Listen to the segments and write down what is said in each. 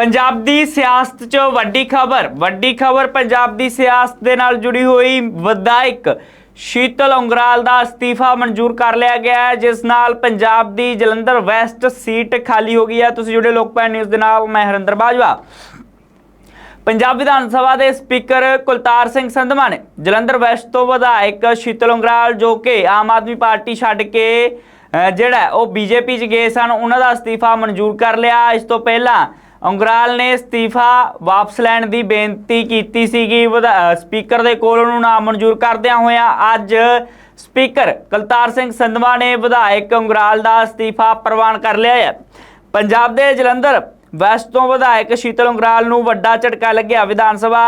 ਪੰਜਾਬ ਦੀ ਸਿਆਸਤ 'ਚ ਵੱਡੀ ਖਬਰ ਵੱਡੀ ਖਬਰ ਪੰਜਾਬ ਦੀ ਸਿਆਸਤ ਦੇ ਨਾਲ ਜੁੜੀ ਹੋਈ ਵਿਧਾਇਕ ਸ਼ੀਤਲ ਉਂਗਰਾਲ ਦਾ ਅਸਤੀਫਾ ਮਨਜ਼ੂਰ ਕਰ ਲਿਆ ਗਿਆ ਹੈ ਜਿਸ ਨਾਲ ਪੰਜਾਬ ਦੀ ਜਲੰਧਰ ਵੈਸਟ ਸੀਟ ਖਾਲੀ ਹੋ ਗਈ ਹੈ। ਤੁਸੀਂ ਜੁੜੇ ਲੋਕਪਾਲ ਨਿਊਜ਼ ਦੇ ਨਾਲ ਮੈਂ ਹਰਿੰਦਰ ਬਾਜਵਾ। ਪੰਜਾਬ ਵਿਧਾਨ ਸਭਾ ਦੇ ਸਪੀਕਰ ਕੁਲਤਾਰ ਸਿੰਘ ਸੰਧਮਾ ਨੇ ਜਲੰਧਰ ਵੈਸਟ ਤੋਂ ਵਿਧਾਇਕ ਸ਼ੀਤਲ ਉਂਗਰਾਲ ਜੋ ਕਿ ਆਮ ਆਦਮੀ ਪਾਰਟੀ ਛੱਡ ਕੇ ਅਹ, ਜਿਹੜਾ ਹੈ ਉਹ ਬੀਜੇਪੀ 'ਚ ਗਏ ਸਨ ਉਹਨਾਂ ਦਾ ਅਸਤੀਫਾ ਮਨਜ਼ੂਰ ਕਰ ਲਿਆ। ਇਸ ਤੋਂ ਪਹਿਲਾਂ ਉਂਗਰਾਲ ਨੇ ਅਸਤੀਫਾ ਵਾਪਸ ਲੈਣ ਦੀ ਬੇਨਤੀ ਕੀਤੀ ਸੀਗੀ। ਸਪੀਕਰ ਦੇ ਕੋਲ ਉਹਨੂੰ ਨਾ ਮਨਜ਼ੂਰ ਕਰਦਿਆਂ ਹੋਇਆਂ ਅੱਜ ਸਪੀਕਰ ਕੁਲਤਾਰ ਸਿੰਘ ਸੰਧਮਾ ਨੇ ਵਿਧਾਇਕ ਉਂਗਰਾਲ ਦਾ ਅਸਤੀਫਾ ਪ੍ਰਵਾਨ ਕਰ ਲਿਆ ਹੈ। ਪੰਜਾਬ ਦੇ ਜਲੰਧਰ ਵੈਸਟ ਤੋਂ ਵਿਧਾਇਕ ਸ਼ੀਤਲ ਉਂਗਰਾਲ ਨੂੰ ਵੱਡਾ ਝਟਕਾ ਲੱਗਿਆ। ਵਿਧਾਨ ਸਭਾ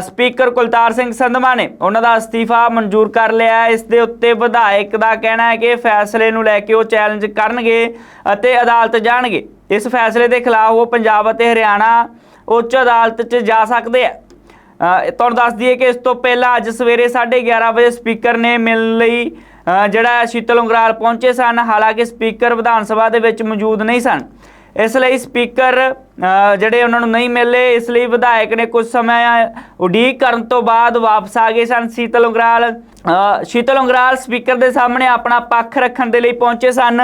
ਸਪੀਕਰ ਕੁਲਤਾਰ ਸਿੰਘ ਸੰਧਮਾ ਨੇ ਉਹਨਾਂ ਦਾ ਅਸਤੀਫਾ ਮਨਜ਼ੂਰ ਕਰ ਲਿਆ ਇਸ ਦੇ ਉੱਤੇ ਵਿਧਾਇਕ ਦਾ ਕਹਿਣਾ ਹੈ ਕਿ ਫੈਸਲੇ ਨੂੰ ਲੈ ਕੇ ਉਹ ਚੈਲੰਜ ਕਰਨਗੇ ਅਤੇ ਅਦਾਲਤ ਜਾਣਗੇ। ਇਸ ਫੈਸਲੇ ਦੇ ਖਿਲਾਫ ਉਹ ਪੰਜਾਬ ਅਤੇ ਹਰਿਆਣਾ ਉੱਚ ਅਦਾਲਤ 'ਚ ਜਾ ਸਕਦੇ ਆ। ਤੁਹਾਨੂੰ ਦੱਸ ਦਈਏ ਕਿ ਇਸ ਤੋਂ ਪਹਿਲਾਂ ਅੱਜ ਸਵੇਰੇ 11:30 ਵਜੇ ਸਪੀਕਰ ਨੇ ਮਿਲਣ ਲਈ ਜਿਹੜਾ ਸ਼ੀਤਲ ਉਂਗਰਾਲ ਪਹੁੰਚੇ ਸਨ। ਹਾਲਾਂਕਿ ਸਪੀਕਰ ਵਿਧਾਨ ਸਭਾ ਦੇ ਵਿੱਚ ਮੌਜੂਦ ਨਹੀਂ ਸਨ। ਇਸ ਲਈ ਸਪੀਕਰ ਜਿਹੜੇ ਉਹਨਾਂ ਨੂੰ ਨਹੀਂ ਮਿਲੇ, ਇਸ ਲਈ ਵਿਧਾਇਕ ਨੇ ਕੁਝ ਸਮਾਂ ਉਡੀਕ ਕਰਨ ਤੋਂ ਬਾਅਦ ਵਾਪਸ ਆ ਗਏ ਸਨ। ਸ਼ੀਤਲ ਉਂਗਰਾਲ ਸ਼ੀਤਲ ਉਂਗਰਾਲ ਸਪੀਕਰ ਦੇ ਸਾਹਮਣੇ ਆਪਣਾ ਪੱਖ ਰੱਖਣ ਦੇ ਲਈ ਪਹੁੰਚੇ ਸਨ।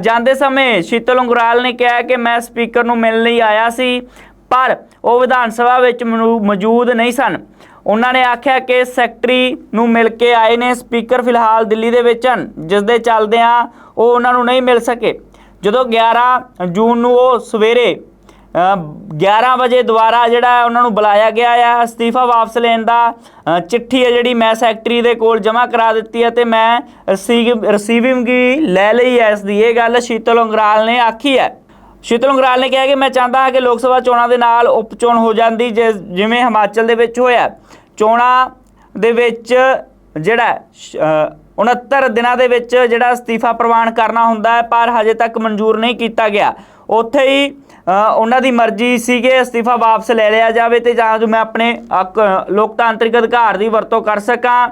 ਜਾਂਦੇ ਸਮੇਂ ਸ਼ੀਤਲ ਉਂਗਰਾਲ ਨੇ ਕਿਹਾ ਕਿ ਮੈਂ ਸਪੀਕਰ ਨੂੰ ਮਿਲਣ ਲਈ ਆਇਆ ਸੀ, ਪਰ ਉਹ ਵਿਧਾਨ ਸਭਾ ਵਿੱਚ ਮੌਜੂਦ ਨਹੀਂ ਸਨ। ਉਹਨਾਂ ਨੇ ਆਖਿਆ ਕਿ ਸੈਕਟਰੀ ਨੂੰ ਮਿਲ ਕੇ ਆਏ ਨੇ ਸਪੀਕਰ ਫਿਲਹਾਲ ਦਿੱਲੀ ਦੇ ਵਿੱਚ ਹਨ, ਜਿਸ ਦੇ ਚੱਲਦਿਆਂ ਉਹ ਉਹਨਾਂ ਨੂੰ ਨਹੀਂ ਮਿਲ ਸਕੇ। ਜਦੋਂ 11 ਜੂਨ ਨੂੰ ਉਹ ਸਵੇਰੇ 11 ਵਜੇ ਦੁਬਾਰਾ ਜਿਹੜਾ ਉਹਨਾਂ ਨੂੰ ਬੁਲਾਇਆ ਗਿਆ ਹੈ ਅਸਤੀਫਾ ਵਾਪਸ ਲੈਣ ਦਾ ਚਿੱਠੀ ਹੈ ਜਿਹੜੀ ਮੈਂ ਸੈਕਟਰੀ ਦੇ ਕੋਲ ਜਮ੍ਹਾਂ ਕਰਾ ਦਿੱਤੀ ਹੈ ਤੇ ਮੈਂ ਰਿਸੀਵਿੰਗ ਲੈ ਲਈ ਹੈ ਇਸ ਦੀ। ਇਹ ਗੱਲ ਸ਼ੀਤਲ ਉਂਗਰਾਲ ਨੇ ਆਖੀ ਹੈ। ਸ਼ੀਤਲ ਉਂਗਰਾਲ ਨੇ ਕਿਹਾ ਕਿ ਮੈਂ ਚਾਹੁੰਦਾ ਹਾਂ ਕਿ ਲੋਕ ਸਭਾ ਚੋਣਾਂ ਦੇ ਨਾਲ ਉਪ ਚੋਣ ਹੋ ਜਾਂਦੀ ਜਿਵੇਂ ਹਿਮਾਚਲ ਦੇ ਵਿੱਚ ਹੋਇਆ। ਚੋਣਾਂ ਦੇ ਵਿੱਚ ਜਿਹੜਾ ਸ਼- 69 ਦਿਨਾਂ ਦੇ ਵਿੱਚ ਜਿਹੜਾ ਅਸਤੀਫਾ ਪ੍ਰਵਾਨ ਕਰਨਾ ਹੁੰਦਾ ਹੈ ਪਰ ਹਜੇ ਤੱਕ ਮਨਜ਼ੂਰ ਨਹੀਂ ਕੀਤਾ ਗਿਆ। ਉੱਥੇ ਹੀ ਉਹਨਾਂ ਦੀ ਮਰਜ਼ੀ ਸੀ ਕਿ ਅਸਤੀਫਾ ਵਾਪਸ ਲੈ ਲਿਆ ਜਾਵੇ ਤੇ ਜਾਂ ਜੋ ਮੈਂ ਆਪਣੇ ਲੋਕਤਾਂਤਰਿਕ ਅਧਿਕਾਰ ਦੀ ਵਰਤੋਂ ਕਰ ਸਕਾਂ।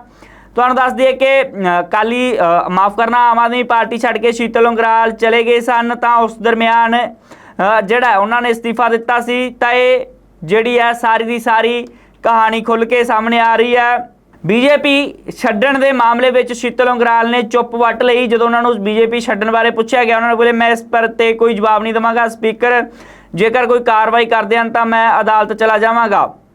ਤੁਹਾਨੂੰ ਦੱਸ ਦਈਏ ਕਿ ਅ, ਕਾਲੀ ਮਾਫ ਕਰਨਾ ਆਮ ਆਦਮੀ ਪਾਰਟੀ ਛੱਡ ਕੇ ਸ਼ੀਤਲ ਉਂਗਰਾਲ ਚਲੇ ਗਏ ਸਨ ਤਾਂ ਉਸ ਦਰਮਿਆਨ ਜਿਹੜਾ ਉਹਨਾਂ ਨੇ ਅਸਤੀਫਾ ਦਿੱਤਾ ਸੀ। ਤਾਂ ਇਹ ਜਿਹੜੀ ਹੈ ਸਾਰੀ ਦੀ ਸਾਰੀ ਕਹਾਣੀ ਖੁੱਲ ਕੇ ਸਾਹਮਣੇ ਆ ਰਹੀ ਹੈ। ਬੀਜੇਪੀ ਛੱਡਣ ਦੇ ਮਾਮਲੇ ਵਿੱਚ ਸ਼ੀਤਲ ਉਂਗਰਾਲ ਨੇ ਚੁੱਪ ਵੱਟ ਲਈ। ਜਦੋਂ ਉਹਨਾਂ ਨੂੰ ਬੀਜੇਪੀ ਛੱਡਣ ਬਾਰੇ ਪੁੱਛਿਆ ਗਿਆ, ਉਹਨਾਂ ਨੇ ਬੋਲੇ, ਮੈਂ ਇਸ ਪਰ ਤੇ ਕੋਈ ਜਵਾਬ ਨਹੀਂ ਦਵਾਂਗਾ, ਸਪੀਕਰ। ਜੇਕਰ ਕੋਈ ਕਾਰਵਾਈ ਕਰਦੇ ਹਨ ਤਾਂ ਮੈਂ ਅਦਾਲਤ ਚਲਾ ਜਾਵਾਂਗਾ।